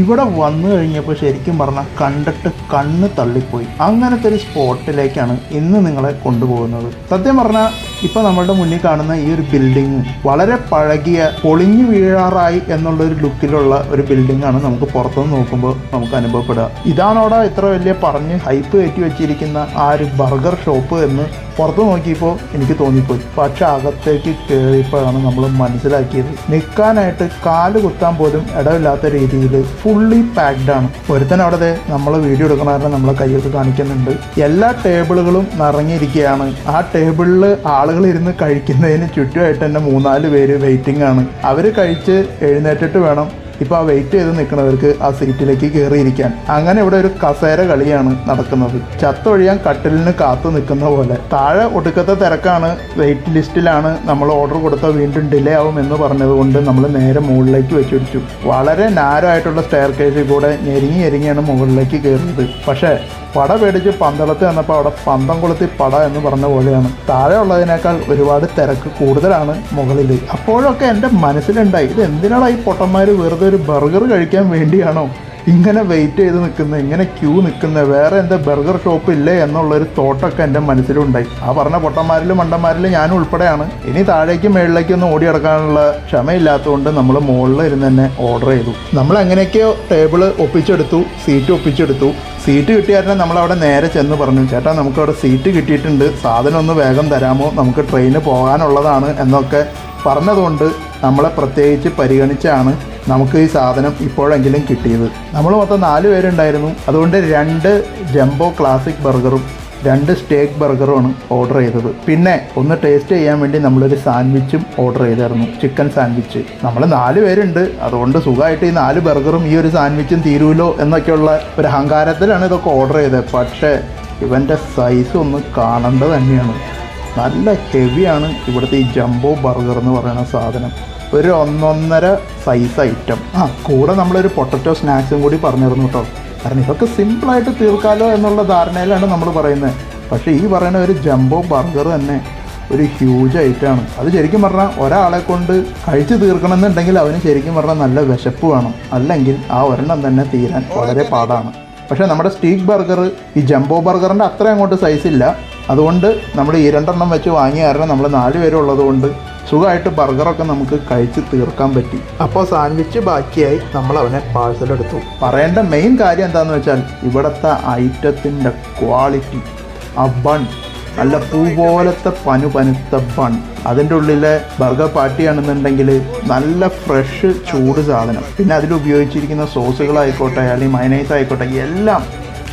ഇവിടെ വന്നു കഴിഞ്ഞപ്പോൾ ശരിക്കും പറഞ്ഞാൽ കണ്ടിട്ട് കണ്ണ് തള്ളിപ്പോയി. അങ്ങനത്തെ ഒരു സ്പോട്ടിലേക്കാണ് ഇന്ന് നിങ്ങളെ കൊണ്ടുപോകുന്നത്. സത്യം പറഞ്ഞാൽ ഇപ്പോൾ നമ്മളുടെ മുന്നിൽ കാണുന്ന ഈ ഒരു ബിൽഡിംഗ് വളരെ പഴകിയ പൊളിഞ്ഞു വീഴാറായി എന്നുള്ള ഒരു ലുക്കിലുള്ള ഒരു ബിൽഡിംഗ് ആണ് നമുക്ക് പുറത്തുനിന്ന് നോക്കുമ്പോൾ നമുക്ക് അനുഭവപ്പെടുക. ഇതാണോടാ ഇത്ര വലിയ പറഞ്ഞ് ഹൈപ്പ് കയറ്റി വെച്ചിരിക്കുന്ന ആ ഒരു ബർഗർ ഷോപ്പ് എന്ന് പുറത്ത് നോക്കിയപ്പോൾ എനിക്ക് തോന്നിപ്പോയി. പക്ഷെ അകത്തേക്ക് കയറിയപ്പോഴാണ് നമ്മൾ മനസ്സിലാക്കിയത്. നിൽക്കാനായിട്ട് കാൽ കുത്താൻ പോലും ഇടമില്ലാത്ത രീതിയിൽ ഫുള്ളി പാക്ഡ് ആണ്. ഒരുത്തൻ അവിടെ നമ്മൾ വീഡിയോ എടുക്കണ നമ്മളെ കൈയൊക്കെ കാണിക്കുന്നുണ്ട്. എല്ലാ ടേബിളുകളും നിറഞ്ഞിരിക്കുകയാണ്. ആ ടേബിളിൽ ആളുകൾ ഇരുന്ന് കഴിക്കുന്നതിന് ചുറ്റുമായിട്ട് തന്നെ മൂന്നാൽ പേര് വെയിറ്റിംഗ് ആണ്. അവർ കഴിച്ച് എഴുന്നേറ്റിട്ട് വേണം ഇപ്പോൾ ആ വെയിറ്റ് ചെയ്ത് നിൽക്കുന്നവർക്ക് ആ സീറ്റിലേക്ക് കയറിയിരിക്കാൻ അങ്ങനെ ഇവിടെ ഒരു കസേര കളിയാണ് നടക്കുന്നത്. ചത്തൊഴിയാൻ കട്ടിലിന് കാത്തു നിൽക്കുന്ന പോലെ. താഴെ ഒടുക്കത്തെ തിരക്കാണ്. വെയിറ്റ് ലിസ്റ്റിലാണ് നമ്മൾ ഓർഡർ കൊടുത്താൽ വീണ്ടും ഡിലേ ആവും എന്ന് പറഞ്ഞതുകൊണ്ട് നമ്മൾ നേരെ മുകളിലേക്ക് വെച്ചുപിടിച്ചു വളരെ നാരോ ആയിട്ടുള്ള സ്റ്റെയർ കേസിൽ കൂടെ ഞെരിങ്ങി ഞെരിങ്ങിയാണ് മുകളിലേക്ക് കയറിയത് പക്ഷേ പട പേടിച്ച് പന്തളത്ത് വന്നപ്പോൾ അവിടെ പന്തം കൊളുത്തി പട എന്ന് പറഞ്ഞ പോലെയാണ്. താഴെ ഉള്ളതിനേക്കാൾ ഒരുപാട് തിരക്ക് കൂടുതലാണ് മുകളിൽ അപ്പോഴൊക്കെ എന്റെ മനസ്സിലുണ്ടായി ഇത് എന്തിനാണ് ഈ പൊട്ടന്മാർ വെറുതെ ഒരു ബർഗർ കഴിക്കാൻ വേണ്ടിയാണോ ഇങ്ങനെ വെയിറ്റ് ചെയ്ത് നിൽക്കുന്നത് ഇങ്ങനെ ക്യൂ നിൽക്കുന്നത് വേറെ എന്താ ബർഗർ ഷോപ്പ് ഇല്ലേ എന്നുള്ളൊരു തോട്ടൊക്കെ എന്റെ മനസ്സിലുണ്ടായി. ആ പറഞ്ഞ പൊട്ടന്മാരിലും മണ്ടന്മാരിലും ഞാൻ ഉൾപ്പെടെയാണ്. ഇനി താഴേക്കും മേളിലേക്കും ഒന്ന് ഓടി നടക്കാനുള്ള ക്ഷമയില്ലാത്തതുകൊണ്ട് നമ്മൾ മുകളിൽ ഇരുന്ന് തന്നെ ഓർഡർ ചെയ്തു. നമ്മൾ എങ്ങനെയൊക്കെയോ ടേബിൾ ഒപ്പിച്ചെടുത്തു സീറ്റ് ഒപ്പിച്ചെടുത്തു. സീറ്റ് കിട്ടിയാൽ നമ്മൾ അവിടെ നേരെ ചെന്ന് പറഞ്ഞു ചേട്ടാ നമുക്ക് അവിടെ സീറ്റ് കിട്ടിയിട്ടുണ്ട്. സാധനം ഒന്ന് വേഗം തരാമോ? നമുക്ക് ട്രെയിന് പോകാനുള്ളതാണ് എന്നൊക്കെ പറഞ്ഞതുകൊണ്ട് നമ്മളെ പ്രത്യേകിച്ച് പരിഗണിച്ചാണ് നമുക്ക് ഈ സാധനം ഇപ്പോഴെങ്കിലും കിട്ടിയത്. നമ്മൾ മൊത്തം നാല് പേരുണ്ടായിരുന്നു. അതുകൊണ്ട് രണ്ട് ജംബോ ക്ലാസിക് ബർഗറും രണ്ട് സ്റ്റേക്ക് ബർഗറുമാണ് ഓർഡർ ചെയ്തത്. പിന്നെ ഒന്ന് ടേസ്റ്റ് ചെയ്യാൻ വേണ്ടി നമ്മളൊരു സാൻഡ്വിച്ചും ഓർഡർ ചെയ്തായിരുന്നു. Chicken sandwich. നമ്മൾ നാല് പേരുണ്ട്. അതുകൊണ്ട് സുഖമായിട്ട് ഈ നാല് ബർഗറും ഈ ഒരു സാൻഡ്വിച്ചും തീരുമല്ലോ എന്നൊക്കെയുള്ള ഒരു അഹങ്കാരത്തിലാണ് ഇതൊക്കെ ഓർഡർ ചെയ്തത്. പക്ഷേ ഇവന്റെ സൈസ് ഒന്ന് കാണേണ്ടത് തന്നെയാണ്. നല്ല ഹെവിയാണ് ഇവിടുത്തെ ഈ ജംബോ ബർഗർ എന്ന് പറയുന്ന സാധനം. ഒരു ഒന്നൊന്നര സൈസ് ഐറ്റം ആ കൂടെ നമ്മളൊരു പൊട്ടറ്റോ സ്നാക്സും കൂടി പറഞ്ഞിരുന്നു കേട്ടോ. കാരണം ഇതൊക്കെ സിമ്പിളായിട്ട് തീർക്കാലോ എന്നുള്ള ധാരണയിലാണ് നമ്മൾ പറയുന്നത്. പക്ഷേ ഈ പറയുന്ന ഒരു ജംബോ ബർഗർ തന്നെ ഒരു ഹ്യൂജ് ഐറ്റമാണ് അത് ശരിക്കും പറഞ്ഞാൽ ഒരാളെ കൊണ്ട് കഴിച്ചു തീർക്കണമെന്നുണ്ടെങ്കിൽ അവന് ശരിക്കും പറഞ്ഞാൽ നല്ല വിശപ്പ് വേണം. അല്ലെങ്കിൽ ആ ഒരെണ്ണം തന്നെ തീരാൻ വളരെ പാടാണ്. പക്ഷേ നമ്മുടെ സ്റ്റീക്ക് ബർഗർ ഈ ജംബോ ബർഗറിന്റെ അത്ര അങ്ങോട്ട് സൈസ് ഇല്ല. അതുകൊണ്ട് നമ്മൾ ഈ രണ്ടെണ്ണം വെച്ച് വാങ്ങിയ കാരണം നമ്മൾ നാല് പേരും ഉള്ളതുകൊണ്ട് സുഖമായിട്ട് ബർഗറൊക്കെ നമുക്ക് കഴിച്ച് തീർക്കാൻ പറ്റി. അപ്പോൾ സാൻഡ്വിച്ച് ബാക്കിയായി നമ്മൾ അവനെ പാഴ്സൽ എടുത്തു. പറയേണ്ട മെയിൻ കാര്യം എന്താണെന്ന് വെച്ചാൽ ഇവിടുത്തെ ഐറ്റത്തിന്റെ ക്വാളിറ്റി ആ ബൺ നല്ല പൂ പോലത്തെ പനു പനുത്ത ബൺ അതിന്റെ ഉള്ളിലെ ബർഗർ പാട്ടിയാണെന്നുണ്ടെങ്കിൽ നല്ല ഫ്രഷ് ചൂട് സാധനം. പിന്നെ അതിൽ ഉപയോഗിച്ചിരിക്കുന്ന സോസുകളായിക്കോട്ടെ അല്ലെങ്കിൽ മയനൈസ് ആയിക്കോട്ടെ എല്ലാം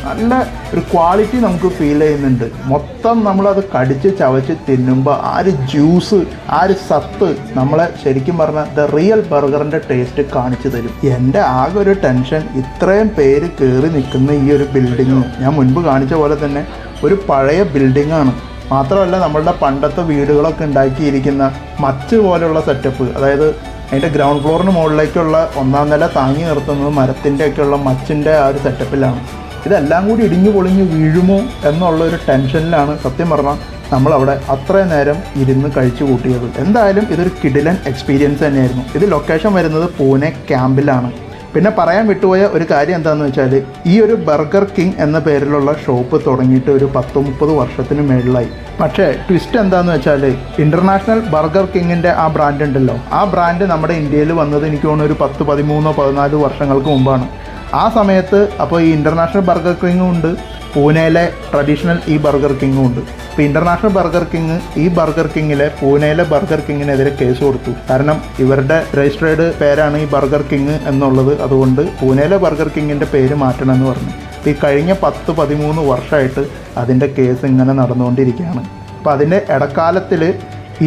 നല്ല ഒരു ക്വാളിറ്റി നമുക്ക് ഫീൽ ചെയ്യുന്നുണ്ട്. മൊത്തം നമ്മളത് കടിച്ച് ചവച്ച് തിന്നുമ്പോൾ ആ ഒരു ജ്യൂസ് ആ ഒരു സത്ത് നമ്മളെ ശരിക്കും പറഞ്ഞാൽ ദ റിയൽ ബർഗറിന്റെ ടേസ്റ്റ് കാണിച്ചു തരും. എന്റെ ആകെ ഒരു ടെൻഷൻ ഇത്രയും പേര് കയറി നിൽക്കുന്ന ഈ ഒരു ബിൽഡിങ് ഞാൻ മുൻപ് കാണിച്ച പോലെ തന്നെ ഒരു പഴയ ബിൽഡിംഗ് ആണ്. മാത്രമല്ല നമ്മളുടെ പണ്ടത്തെ വീടുകളൊക്കെ ഉണ്ടാക്കിയിരിക്കുന്ന മച്ച് പോലെയുള്ള സെറ്റപ്പ് അതായത് അതിന്റെ ഗ്രൗണ്ട് ഫ്ലോറിന് മുകളിലേക്കുള്ള ഒന്നാം നില താങ്ങി നിർത്തുന്നത് മരത്തിന്റെയൊക്കെയുള്ള മച്ചിന്റെ ആ ഒരു സെറ്റപ്പിലാണ് ഇതെല്ലാം കൂടി ഇടിഞ്ഞു പൊളിഞ്ഞ് വീഴുമോ എന്നുള്ള ഒരു ടെൻഷനിലാണ് സത്യം പറഞ്ഞാൽ നമ്മളവിടെ അത്ര നേരം ഇരുന്ന് കഴിച്ചു കൂട്ടിയത്. എന്തായാലും ഇതൊരു കിടിലൻ എക്സ്പീരിയൻസ് തന്നെയായിരുന്നു. ഇത് ലൊക്കേഷൻ വരുന്നത് പൂനെ ക്യാമ്പിലാണ്. പിന്നെ പറയാൻ വിട്ടുപോയ ഒരു കാര്യം എന്താണെന്ന് വെച്ചാൽ ഈ ഒരു ബർഗർ കിങ് എന്ന പേരിലുള്ള ഷോപ്പ് തുടങ്ങിയിട്ട് ഒരു പത്ത് മുപ്പത് വർഷത്തിന് മേളിലായി. പക്ഷേ ട്വിസ്റ്റ് എന്താന്ന് വെച്ചാൽ ഇന്റർനാഷണൽ ബർഗർ കിങ്ങിന്റെ ആ ബ്രാൻഡ് ഉണ്ടല്ലോ. ആ ബ്രാൻഡ് നമ്മുടെ ഇന്ത്യയിൽ വന്നത് എനിക്ക് തോന്നുന്നു ഒരു പത്ത് പതിമൂന്നോ പതിനാല് വർഷങ്ങൾക്ക് മുമ്പാണ്. ആ സമയത്ത് അപ്പോൾ ഈ ഇന്റർനാഷണൽ ബർഗർ കിങ്ങും ഉണ്ട്. പൂനെയിലെ ട്രഡീഷണൽ ഈ ബർഗർ കിങ്ങും ഉണ്ട്. ഇപ്പോൾ ഇന്റർനാഷണൽ ബർഗർ കിങ് ഈ ബർഗർ കിങ്ങിലെ പൂനെയിലെ ബർഗർ കിങ്ങിനെതിരെ കേസ് കൊടുത്തു. കാരണം ഇവരുടെ രജിസ്ട്രേഡ് പേരാണ് ഈ ബർഗർ കിങ് എന്നുള്ളത്. അതുകൊണ്ട് പൂനെയിലെ ബർഗർ കിങ്ങിന്റെ പേര് മാറ്റണം എന്ന് പറഞ്ഞു. ഈ കഴിഞ്ഞ പത്ത് പതിമൂന്ന് വർഷമായിട്ട് അതിന്റെ കേസ് ഇങ്ങനെ നടന്നുകൊണ്ടിരിക്കുകയാണ്. അപ്പോൾ അതിന്റെ ഇടക്കാലത്തിൽ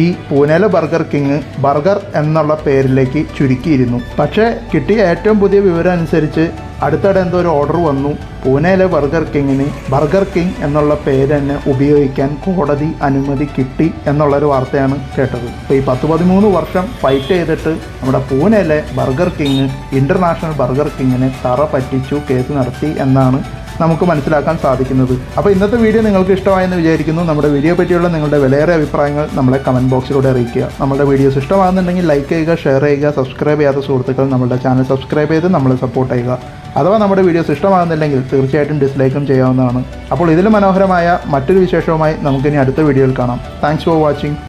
ഈ പൂനെയിലെ ബർഗർ കിങ് ബർഗർ എന്നുള്ള പേരിലേക്ക് ചുരുക്കിയിരുന്നു. പക്ഷേ കിട്ടിയ ഏറ്റവും പുതിയ വിവരം അനുസരിച്ച് അടുത്തിടെ എന്തോ ഒരു ഓർഡർ വന്നു. പൂനെയിലെ ബർഗർ കിങ്ങിന് ബർഗർ കിങ് എന്നുള്ള പേര് തന്നെ ഉപയോഗിക്കാൻ കോടതി അനുമതി കിട്ടി എന്നുള്ളൊരു വാർത്തയാണ് കേട്ടത്. അപ്പോൾ ഈ പത്ത് പതിമൂന്ന് വർഷം ഫൈറ്റ് ചെയ്തിട്ട് നമ്മുടെ പൂനെയിലെ ബർഗർ കിങ് ഇന്റർനാഷണൽ ബർഗർ കിങ്ങിനെ തറ പറ്റിച്ചു കേസ് നടത്തി എന്നാണ് നമുക്ക് മനസ്സിലാക്കാൻ സാധിക്കുന്നത്. അപ്പോൾ ഇന്നത്തെ വീഡിയോ നിങ്ങൾക്ക് ഇഷ്ടമായെന്ന് വിചാരിക്കുന്നു. നമ്മുടെ വീഡിയോ പറ്റിയുള്ള നിങ്ങളുടെ വിലയേറെ അഭിപ്രായങ്ങൾ നമ്മളെ കമന്റ് ബോക്സിലൂടെ അറിയിക്കുക. നമ്മുടെ വീഡിയോസ് ഇഷ്ടമാകുന്നുണ്ടെങ്കിൽ ലൈക്ക് ചെയ്യുക ഷെയർ ചെയ്യുക സബ്സ്ക്രൈബ് ചെയ്യാത്ത സുഹൃത്തുക്കൾ നമ്മുടെ ചാനൽ സബ്സ്ക്രൈബ് ചെയ്ത് നമ്മളെ സപ്പോർട്ട് ചെയ്യുക. അഥവാ നമ്മുടെ വീഡിയോസ് ഇഷ്ടമാകുന്നില്ലെങ്കിൽ തീർച്ചയായിട്ടും ഡിസ്ലൈക്കും ചെയ്യാവുന്നതാണ്. അപ്പോൾ ഇതിലും മനോഹരമായ മറ്റൊരു വിശേഷവുമായി നമുക്കിനി അടുത്ത വീഡിയോയിൽ കാണാം. Thanks for watching